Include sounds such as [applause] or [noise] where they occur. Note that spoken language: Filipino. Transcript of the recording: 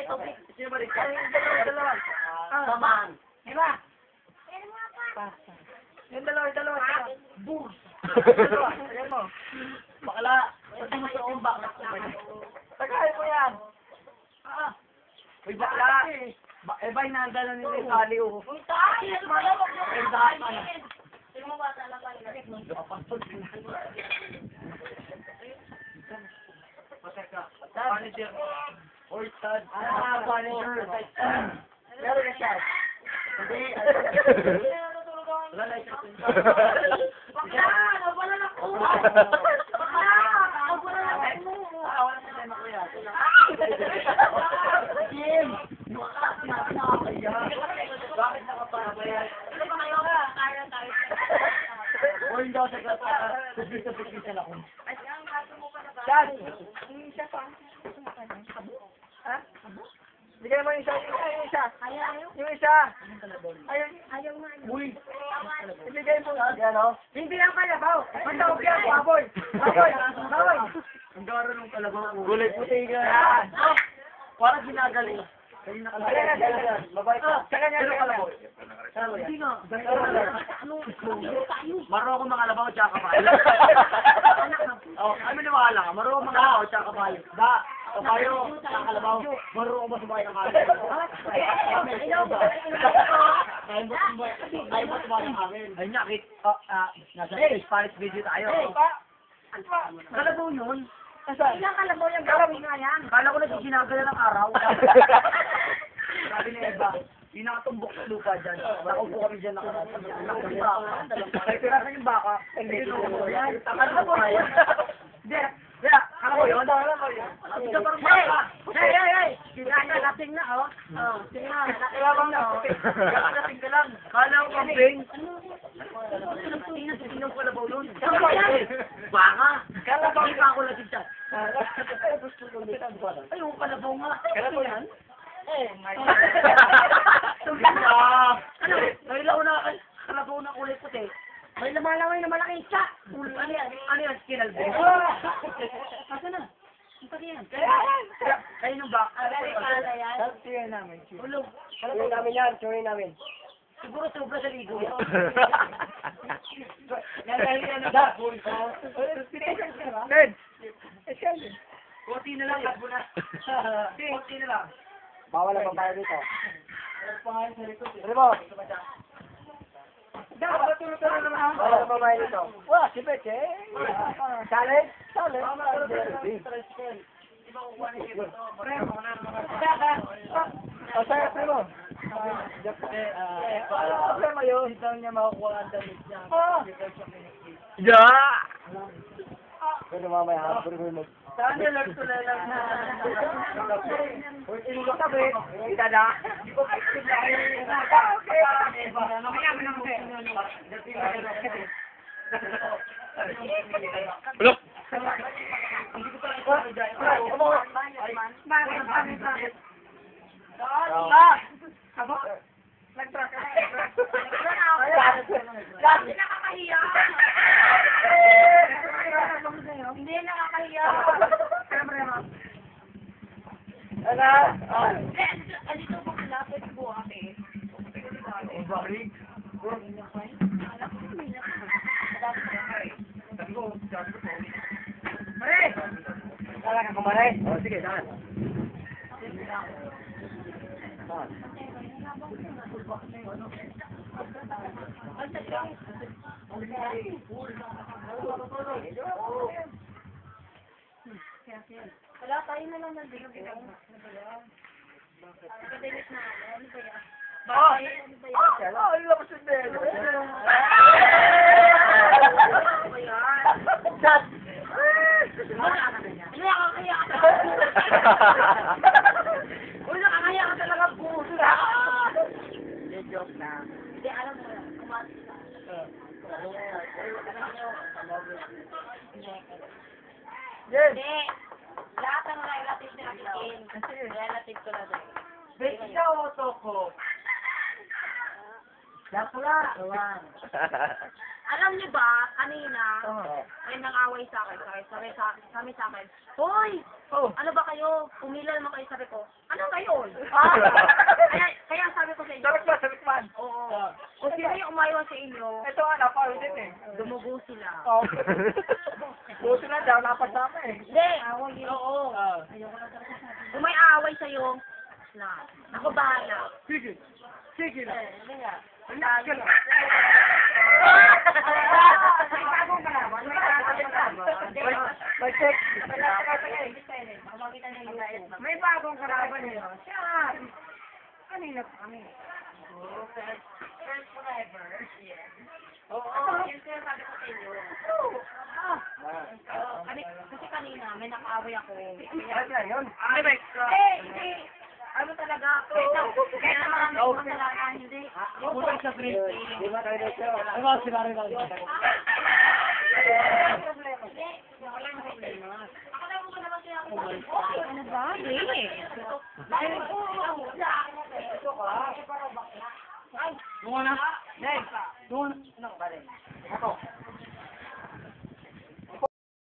Hindi, tubig. Sino ba rin? Yung dalawa, dalawa. Saman. Diba? Pasa. Yung dalawa, dalawa. Bus. Dalawa, Tagay mo. Bakla. Pati. Tagay mo yan. Ah. Uy, bakla. Ba eh, ba, hinanda na nila yung kali, oh. Uy, tayo. Malawag yung Ay, dahil ano. Sino mo bata lang kayo? Pateka. Manager. Or stud. Ah, manager. Meron na siya. Wala na siya. Nawala na ko! Bakla! Nawala na ko! Ah, wala na tayo kuya. Jim! Baka, sinabi na ako kaya. Bakit nakapabayad? Ano ba kayo? Kaya tayo. O hindi ako sa na pikisan ako. Ay, ang kaso mo pa na ba? Dad! Yung isa pa. Ha? Bigay mo yung isa. Yung isa. Ayaw, ayaw. Yung isa. Ayun. Ayaw nga. ayaw. Uy. Ibigay mo. Yan o. Hindi lang kalabaw. Matawag yan. Baboy. Baboy. Baboy. Ang garo nung kalabaw. Gulay puti ka. Oh. Parang ginagaling. Kayo na kalabaw. Mabait ka. Sa kanya yung kalabaw. Hindi nga. Maro ako mga kalabaw tsaka kabayo. [laughs] Oh, ano maniwala ka? Maro ako mga kalabaw tsaka kabayo. Da. Kabayo, tsaka kalabaw. Maro ako masubay ng kabayo. Ay, mo sumay. Ay, mo sumay ng amin. Ay, niya, kit. Oh, ah, nasa Spanish video tayo. Kalabaw yun. Ilang kalabaw yung gawin nga yan. Kala ko nagsisinagala ng araw. [laughs] Sabi ni Eva, yung nakatumbok sa lupa dyan. Nakaupo kami dyan nakatumbok. Ay, pirasan yung baka. Hindi. Hindi. Akala mo yun. Hindi ka parang baka. Hey, hey, hey! Tingnan natin na, oh. Oh, tingnan. Nakarating ka lang. Kala ko kambing. Sinong kalabaw yun? Baka. Kala ko hindi pa ako lasing siya. Ay, yung kalabaw nga. Kalabaw yan? Eh, Ah, [laughs] ano? Nailaw na kalabaw na kulay puti. May lumalaway na malaking isa. Ano yan? Ano yan? Kinalbo? Asa na? Ito yan. Kayo nung ba? Kala Cheer namin. Ulog. Cheer namin yan. Cheer namin. Siguro sobra sa ligo yan. Da. Ned. Kunti na lang. Na. Kunti na lang. Bawal ang babae dito. Ano mo? Da, patulog-tulog naman. Bawal ang babae dito. Wala, si Beche. Salad? Salad. O, sir, primo. Problema yun, hindi daw niya makukuha ang damit niya. Ja! Pero mamaya, pero mo. Saan niya lang ito lang na? Kung inulo ka, be. Kita na. Hindi ko na kayo. Okay. Mamaya mo naman. Look! Hindi nakakahiya. Hindi nakakahiya. Ano? Alito po malapit po kami. Balik. Mare! Ka kumare? O, sige, saan? Saan? Wala tayo na lang nandito. Nakadilis na ako. Ano ba yan? Ah! Ah! Ang labas yung dedo. Shot! Ano nakakahiya ka? [laughs] Uy, nakakaya ka talaga puso na. joke na. Hindi, alam mo yan. Kumati ka. Yes! Hindi. Lahat ng relative na nakikin. Relative ko na din. Ba't ikaw auto ko? Dakla! [laughs] Alam niyo ba, kanina, Oo. may nang-away sa akin. Sabi, sabi sa, kami sa akin, Hoy! Oh. Ano ba kayo? Pumila naman kayo sabi ko. Ano ngayon? Ah. [laughs] kaya, kaya sabi ko sa inyo. Sabit ba, man. Oo. Kung sino yung umayaw sa inyo, Ito nga, napaulit eh. dumugo sila. Oh. Buti na, daw napasama eh. Hindi. Oo. Ah. Kung may away sa'yo, na. Ako bahala. Sige. Sige na. Hindi nga. May bagong kalaban. Eh. Siya. Kanina pa kami. First forever. Oo. Yun kaya sabi ko sa inyo. Kasi, kanina, may nakaaway ako. Ano yun? Eh, hindi. Ano talaga? Kaya, kaya naman kasalanan, hindi. Puta sa free. Di ba tayo dito? Ba sila rin lang? Ano ba? Ano? Ano ba rin? Ako.